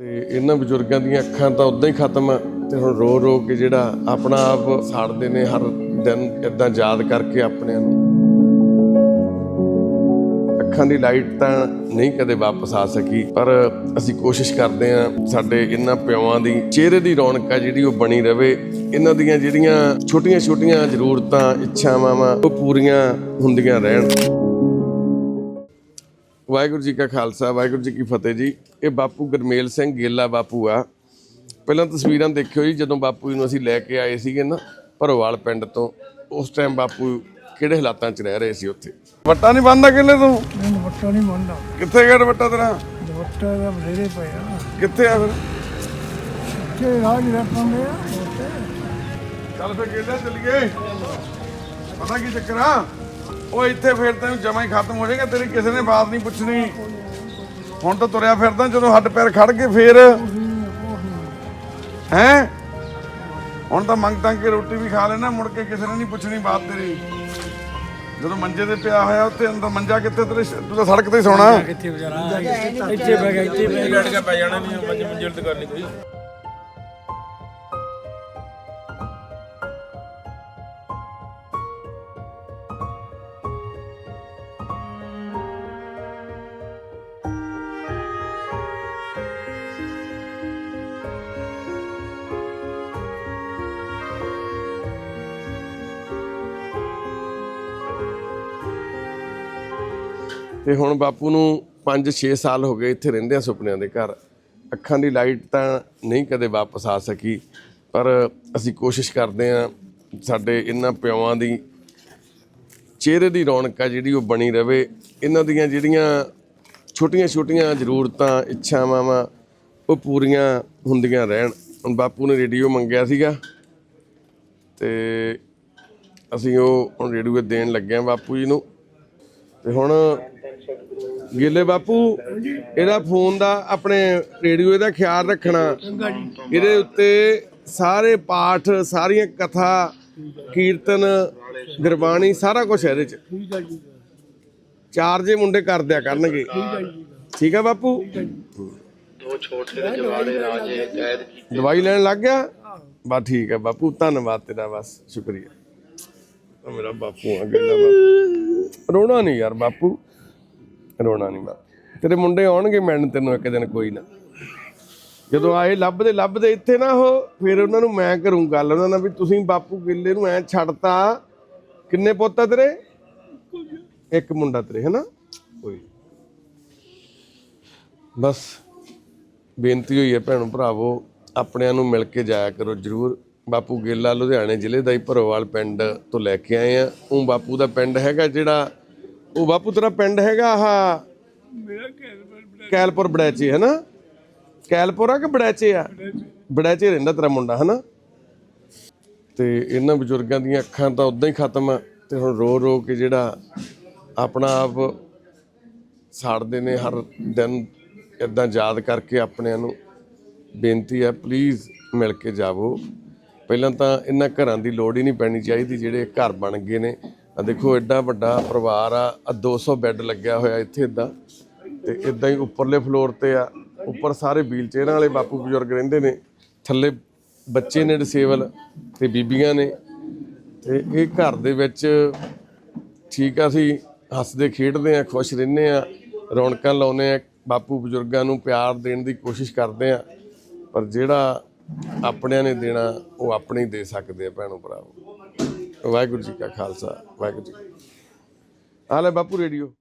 ਤੇ ਇਹਨਾਂ ਬਜ਼ੁਰਗਾਂ ਦੀਆਂ ਅੱਖਾਂ ਤਾਂ ਉਦਾਂ ਹੀ ਖਤਮ ਆ ਤੇ ਹੁਣ ਰੋ ਰੋ ਕੇ ਜਿਹੜਾ ਆਪਣਾ ਆਪ ਸਾੜਦੇ ਨੇ ਹਰ ਦਿਨ ਇਦਾਂ ਯਾਦ ਕਰਕੇ ਆਪਣਿਆਂ ਨੂੰ। ਅੱਖਾਂ ਦੀ ਲਾਈਟ ਤਾਂ ਨਹੀਂ ਕਦੇ ਵਾਪਸ ਆ ਸਕੀ, ਪਰ ਅਸੀਂ ਕੋਸ਼ਿਸ਼ ਕਰਦੇ ਹਾਂ ਸਾਡੇ ਇਹਨਾਂ ਪਿਓਾਂ ਦੀ, ਚਿਹਰੇ ਦੀ ਰੌਣਕ ਆ ਜਿਹੜੀ ਉਹ ਬਣੀ ਰਵੇ। ਇਹਨਾਂ ਦੀਆਂ ਜਿਹੜੀਆਂ ਛੋਟੀਆਂ-ਛੋਟੀਆਂ ਜ਼ਰੂਰਤਾਂ, ਇੱਛਾਵਾਂ ਵਾ, ਉਹ ਪੂਰੀਆਂ ਹੁੰਦੀਆਂ ਰਹਿਣ। ਵਾਹਿਗੁਰੂ ਜੀ ਕਾ ਖਾਲਸਾ ਵਾਹਿਗੁਰੂ ਜੀ ਕੀ ਫਤਿਹ ਜੀ। ਇਹ ਬਾਪੂ ਗਰਮੇਲ ਸਿੰਘ ਗੇਲਾ ਬਾਪੂ ਆ। ਪਹਿਲਾਂ ਤਸਵੀਰਾਂ ਦੇਖਿਓ ਜੀ ਜਦੋਂ ਬਾਪੂ ਜੀ ਨੂੰ ਅਸੀਂ ਲੈ ਕੇ ਆਏ ਸੀਗੇ ਨਾ ਭਰੋਵਾਲ ਪਿੰਡ ਤੋਂ ਉਸ ਟਾਈਮ ਬਾਪੂ ਕਿਹੜੇ ਹਾਲਾਤਾਂ 'ਚ ਰਹਿ ਰਹੇ ਸੀ ਉੱਥੇ? ਵੱਟਾ ਨਹੀਂ ਬੰਨਦਾ ਕਿੱਲੇ ਤੂੰ? ਦੁਪੱਟਾ ਨਹੀਂ ਮੰਨਦਾ ਕਿੱਥੇ ਗਿਆ ਵੱਟਾ ਤੇਰਾ? ਦੁਪੱਟਾ ਦਾ ਬਥੇਰੇ ਪਿਆ ਕਿੱਥੇ ਆ ਫਿਰ? ਕਿ ਰਾਜ ਰੱਖਾਂਗੇ ਉੱਤੇ ਚੱਲ ਫਿਰ ਗੇਲਾ ਚੱਲੀਏ। ਪਤਾ ਕੀ ਚੱਕਰ ਆ? ਉਹ ਇੱਥੇ ਫਿਰ ਤੈਨੂੰ ਜਮਾ ਹੀ ਖਤਮ ਹੋ ਜਾਏਗਾ ਤੇਰੀ ਕਿਸੇ ਨੇ ਬਾਤ ਨਹੀਂ ਪੁੱਛਣੀ। ਹੁਣ ਤਾਂ ਤੁਰਿਆ ਫਿਰਦਾ ਜਦੋਂ ਹੱਡ ਪੈਰ ਖੜ ਗਏ ਫੇਰ। ਹੈ? ਹੁਣ ਤਾਂ ਮੰਗ ਤੰਗ ਕੇ ਰੋਟੀ ਵੀ ਖਾ ਲੈਣਾ ਮੁੜ ਕੇ ਕਿਸੇ ਨੇ ਨਹੀਂ ਪੁੱਛਣੀ ਬਾਤ ਤੇਰੀ। ਜਦੋਂ ਮੰਜੇ ਤੇ ਪਿਆ ਹੋਇਆ ਉੱਥੇ ਅੰਦਰ ਮੰਜਾ ਕਿੱਥੇ ਤੇਰੇ ਤੂੰ ਤਾਂ ਸੜਕ ਤੇ ਹੀ ਸੌਣਾ। ਇੱਥੇ ਵਿਚਾਰਾ ਇੱਥੇ ਬਹਿ ਗਿਆ ਇੱਥੇ ਬਹਿ ਗਿਆ ਪੈ ਜਾਣਾ ਨਹੀਂ ਮੰਜ ਮੰਜਲ ਤੇ ਕਰਨੀ ਕੋਈ। ਤੇ ਹੁਣ ਬਾਪੂ ਨੂੰ 5-6 ਸਾਲ ਹੋ ਗਏ ਇੱਥੇ ਰਹਿੰਦੇ ਆ ਸੁਪਨਿਆਂ ਦੇ ਘਰ। ਅੱਖਾਂ ਦੀ ਲਾਈਟ ਤਾਂ ਨਹੀਂ ਕਦੇ ਵਾਪਸ ਆ ਸਕੀ, ਪਰ ਅਸੀਂ ਕੋਸ਼ਿਸ਼ ਕਰਦੇ ਆ ਸਾਡੇ ਇਹਨਾਂ ਪਿਓਾਂ ਦੀ, ਚਿਹਰੇ ਦੀ ਰੌਣਕ ਆ ਜਿਹੜੀ ਉਹ ਬਣੀ ਰਵੇ। ਇਹਨਾਂ ਦੀਆਂ ਜਿਹੜੀਆਂ ਛੋਟੀਆਂ-ਛੋਟੀਆਂ ਜ਼ਰੂਰਤਾਂ, ਇੱਛਾਵਾਂ ਵਾ ਉਹ ਪੂਰੀਆਂ ਹੁੰਦੀਆਂ ਰਹਿਣ। ਹੁਣ ਬਾਪੂ ਨੇ ਰੇਡੀਓ ਮੰਗਿਆ ਸੀਗਾ ਤੇ ਅਸੀਂ ਉਹ ਹੁਣ ਰੇਡੀਓ ਦੇਣ ਲੱਗੇ ਆ ਬਾਪੂ ਜੀ ਨੂੰ। ਤੇ ਹੁਣ ਗੇਲੇ ਬਾਪੂ ਇਹਦਾ ਫੋਨ ਦਾ ਆਪਣੇ ਰੇਡੀਓ ਦਾ ਖਿਆਲ ਰੱਖਣਾ। ਇਹਦੇ ਉੱਤੇ ਸਾਰੇ ਪਾਠ ਸਾਰੀਆਂ ਕਥਾ ਕੀਰਤਨ ਗੁਰਬਾਣੀ ਸਾਰਾ ਕੁਝ ਇਹਦੇ ਚ। ਠੀਕ ਹੈ ਜੀ ਚਾਰ ਜੇ ਮੁੰਡੇ ਕਰ ਦਿਆ ਕਰਨਗੇ। ਠੀਕ ਆ ਬਾਪੂ? ਦਵਾਈ ਲੈਣ ਲੱਗ ਗਿਆ? ਬਸ ਠੀਕ ਹੈ ਬਾਪੂ ਧੰਨਵਾਦ ਤੇਰਾ ਬਸ ਸ਼ੁਕਰੀਆ। ਮੇਰਾ ਬਾਪੂ ਆ ਬਾਪੂ। ਰੋਣਾ ਨਹੀਂ ਯਾਰ ਬਾਪੂ। ਰੋਣਾ ਨਹੀਂ ਬਾਪੂ ਤੇਰੇ ਮੁੰਡੇ ਆਉਣਗੇ ਮਿਲਣ, ਤੈਨੂੰ ਇੱਕ ਦਿਨ ਕੋਈ ਨਾ। ਜਦੋਂ ਆਏ, ਲੱਭਦੇ ਲੱਭਦੇ ਇੱਥੇ ਨਾ ਉਹ, ਫਿਰ ਉਹਨਾਂ ਨੂੰ ਮੈਂ ਕਰੂੰ ਗੱਲ। ਉਹਨਾਂ ਨਾਲ ਵੀ ਤੁਸੀਂ ਬਾਪੂ ਗਿੱਲੇ ਨੂੰ ਐ ਛੱਡਤਾ। ਕਿੰਨੇ ਪੁੱਤ ਆ ਤੇਰੇ? ਇੱਕ ਮੁੰਡਾ ਤੇਰੇ, ਹੈਨਾ? ਕੋਈ ਬਸ, ਬੇਨਤੀ ਹੋਈ ਹੈ ਭੈਣੋ ਭਰਾਵੋ, ਆਪਣਿਆਂ ਨੂੰ ਮਿਲ ਕੇ ਜਾਇਆ ਕਰੋ ਜਰੂਰ। ਬਾਪੂ ਗੇਲਾ ਲੁਧਿਆਣੇ ਜ਼ਿਲ੍ਹੇ ਦਾ ਹੀ ਭਰੋਵਾਲ ਪਿੰਡ ਤੋਂ ਲੈ ਕੇ ਆਏ ਆ। ਉਹ ਬਾਪੂ ਦਾ ਪਿੰਡ ਹੈਗਾ ਜਿਹੜਾ ਉਹ ਬਾਪੂ ਤੇਰਾ ਪਿੰਡ ਹੈਗਾ ਆਹ ਕੈਲਪੁਰ ਬੜੈਚੇ। ਹੈ ਨਾ? ਕੈਲਪੁਰ ਆ ਕਿ ਬੜੈਚੇ ਆ? ਬੜੈਚੇ। ਰਹਿੰਦਾ ਤੇਰਾ ਮੁੰਡਾ ਹੈ ਨਾ? ਤੇ ਇਹਨਾਂ ਬਜ਼ੁਰਗਾਂ ਦੀਆਂ ਅੱਖਾਂ ਤਾਂ ਉਦਾਂ ਹੀ ਖਤਮ ਆ ਤੇ ਹੁਣ ਰੋ ਰੋ ਕੇ ਜਿਹੜਾ ਆਪਣਾ ਆਪ ਸਾੜਦੇ ਨੇ ਹਰ ਦਿਨ ਇਦਾਂ ਯਾਦ ਕਰਕੇ ਆਪਣਿਆਂ ਨੂੰ ਬੇਨਤੀ ਹੈ ਪਲੀਜ਼ ਮਿਲ ਕੇ ਜਾਵੋ। ਪਹਿਲਾਂ ਤਾਂ ਇਹਨਾਂ ਘਰਾਂ ਦੀ ਲੋੜ ਹੀ ਨਹੀਂ ਪੈਣੀ ਚਾਹੀਦੀ ਜਿਹੜੇ ਘਰ ਬਣ ਗਏ ਨੇ। ਆ ਦੇਖੋ ਐਡਾ ਵੱਡਾ ਪਰਿਵਾਰ ਆ। ਆ 200 ਬੈੱਡ ਲੱਗਿਆ ਹੋਇਆ ਇੱਥੇ ਇਦਾਂ ਤੇ ਇਦਾਂ ਹੀ ਉੱਪਰਲੇ ਫਲੋਰ ਤੇ ਆ। ਉੱਪਰ ਸਾਰੇ ਵੀਲ ਚੇਅਰਾਂ ਵਾਲੇ ਬਾਪੂ ਬਜ਼ੁਰਗ ਰਹਿੰਦੇ ਨੇ। ਥੱਲੇ ਬੱਚੇ ਨੇ ਡਿਸੇਬਲ ਤੇ ਬੀਬੀਆਂ ਨੇ। ਤੇ ਇਹ ਘਰ ਦੇ ਵਿੱਚ ਠੀਕ ਆ, ਅਸੀਂ ਹੱਸਦੇ ਖੇਡਦੇ ਆ, ਖੁਸ਼ ਰਹਿੰਦੇ ਆ। ਰੌਣਕਾਂ ਲਾਉਨੇ ਆ। ਬਾਪੂ ਬਜ਼ੁਰਗਾਂ ਨੂੰ ਪਿਆਰ ਦੇਣ ਦੀ ਕੋਸ਼ਿਸ਼ ਕਰਦੇ ਆ। ਪਰ ਜਿਹੜਾ ਆਪਣਿਆਂ ਨੇ ਦੇਣਾ, ਉਹ ਆਪਣੇ ਹੀ ਦੇ ਸਕਦੇ ਆ ਭੈਣੋ ਭਰਾਵੋ। ਵਾਹਿਗੁਰੂ ਜੀ ਕਾ ਖਾਲਸਾ ਵਾਹਿਗੁਰੂ ਜੀ ਕੀ ਬਾਪੂ ਰੇਡੀਓ।